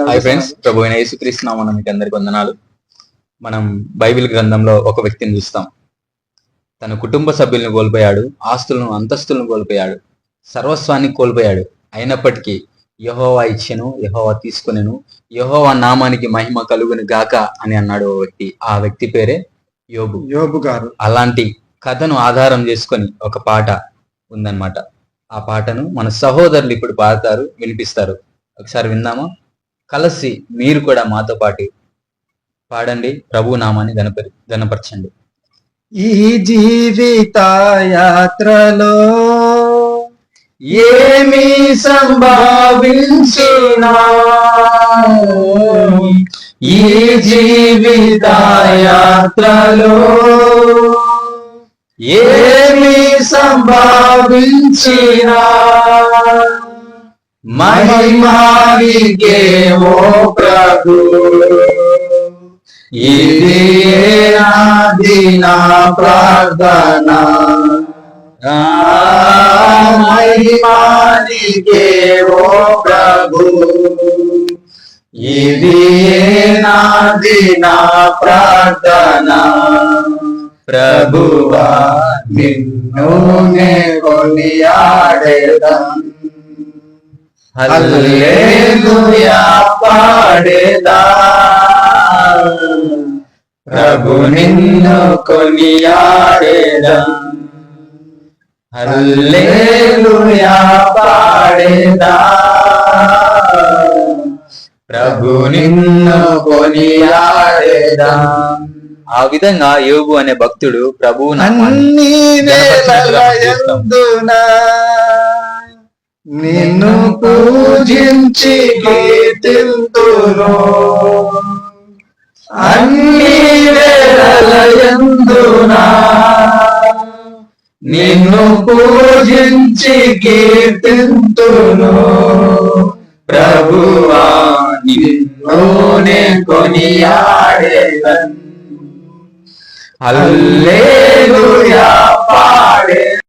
Hi friends ప్రభు అయిన నామమున మీకు అందరికి వందనాలు. మనం బైబిల్ గ్రంథంలో ఒక వ్యక్తిని చూస్తాం. తన కుటుంబ సభ్యులను కోల్పోయాడు ఆస్తులను అంతస్తులను కోల్పోయాడు సర్వస్వాన్ని కోల్పోయాడు. అయినప్పటికీ యహోవా ఇచ్చెను యహోవా తీసుకునేను యహోవా నామానికి మహిమ కలుగును గాక అని అన్నాడు ఓ వ్యక్తి. ఆ వ్యక్తి పేరే యోబు. యోబు గారు. అలాంటి కథను ఆధారం చేసుకొని ఒక పాట ఉందన్నమాట. ఆ పాటను మన సహోదరులు ఇప్పుడు పాడతారు వినిపిస్తారు. ఒకసారి విందామా? కలిసి మీరు కూడా మాతో పాటు పాడండి ప్రభు నామాన్ని గణపరి గణపరచండి ఈ జీవిత యాత్రలో ఏమి సంభావించినా ఈ జీవిత యాత్రలో ఏమి సంభావించినా మహిమానికే ఓ ప్రభు. ఇది నాది నా ప్రార్థన. ఆ, మహిమానికే ఓ ప్రభు. ఇది నాది నా ప్రార్థన. ప్రభువా నిన్ను నే కొనియాడేదం. హల్లెలూయా పాడేదా ప్రభు నిన్ను కొనియాడేదా హల్లెలూయా పాడేదా ప్రభు నిన్ను కొనియాడేదా ఆ విధంగా యోగు అనే భక్తుడు ప్రభు అన్ని వేళల యందున నిన్ను పూజించి కీర్తింతును అన్ని వేళల యందున నిన్ను పూజించి కీర్తింతును ప్రభువా నిన్ను నే కొనియాడేదన్. హల్లెలూయా